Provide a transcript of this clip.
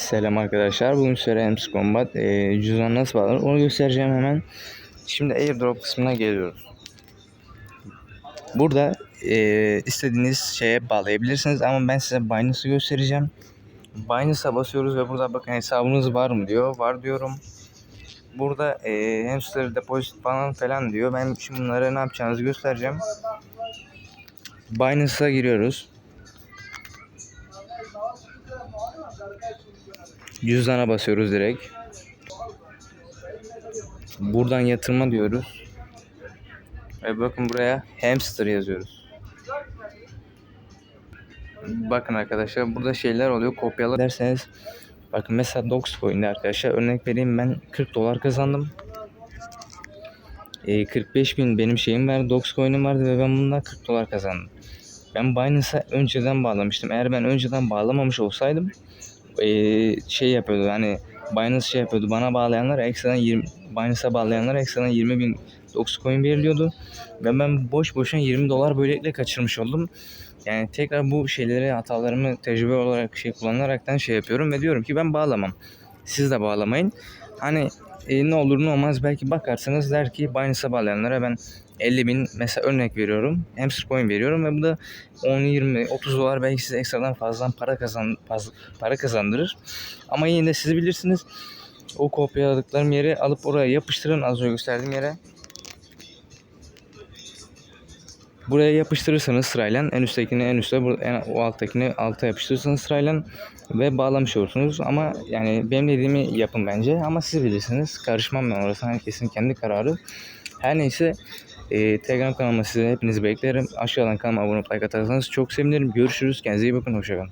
Selam arkadaşlar. Bugün size Ems Combat e, cüzdan nasıl bağlanır onu göstereceğim hemen. Şimdi airdrop kısmına geliyoruz. Burada e, istediğiniz şeye bağlayabilirsiniz ama ben size Binance'ı göstereceğim. Binance'a basıyoruz ve burada bakın hesabınız var mı diyor. Var diyorum. Burada e, hamster deposit falan falan diyor. Ben şimdi bunlara ne yapacağınızı göstereceğim. Binance'a giriyoruz. Cüzdana basıyoruz direkt. Buradan yatırma diyoruz. Ve bakın buraya hamster yazıyoruz. Bakın arkadaşlar burada şeyler oluyor kopyala derseniz bakın mesela Dogecoin'de arkadaşlar örnek vereyim ben 40 dolar kazandım. E, 45 gün benim şeyim vardı Dogecoin'im vardı ve ben bundan 40 dolar kazandım. Ben Binance'a önceden bağlamıştım. Eğer ben önceden bağlamamış olsaydım şey yapıyordu hani Binance şey yapıyordu bana bağlayanlar ekstradan 20 Binance'a bağlayanlar ekstradan 20 bin Dogecoin veriliyordu ve ben boş boşuna 20 dolar böylelikle kaçırmış oldum. Yani tekrar bu şeyleri hatalarımı tecrübe olarak şey kullanaraktan şey yapıyorum ve diyorum ki ben bağlamam. Siz de bağlamayın. Hani e, ne olur ne olmaz belki bakarsanız der ki Binance'a bağlayanlara ben 50 bin mesela örnek veriyorum. Hamster coin veriyorum ve bu da 10, 20, 30 dolar belki size ekstradan fazladan para kazan fazla, para kazandırır. Ama yine de siz bilirsiniz. O kopyaladıklarım yeri alıp oraya yapıştırın az önce gösterdiğim yere. Buraya yapıştırırsanız sırayla en üsttekini en üstte bu- en, o alttakini alta yapıştırırsanız sırayla ve bağlamış olursunuz. Ama yani benim dediğimi yapın bence ama siz bilirsiniz. Karışmam ben orası herkesin kendi kararı. Her neyse e, Telegram kanalıma size hepinizi beklerim. Aşağıdan kanalıma abone olup like atarsanız çok sevinirim. Görüşürüz. Kendinize iyi bakın. Hoşçakalın.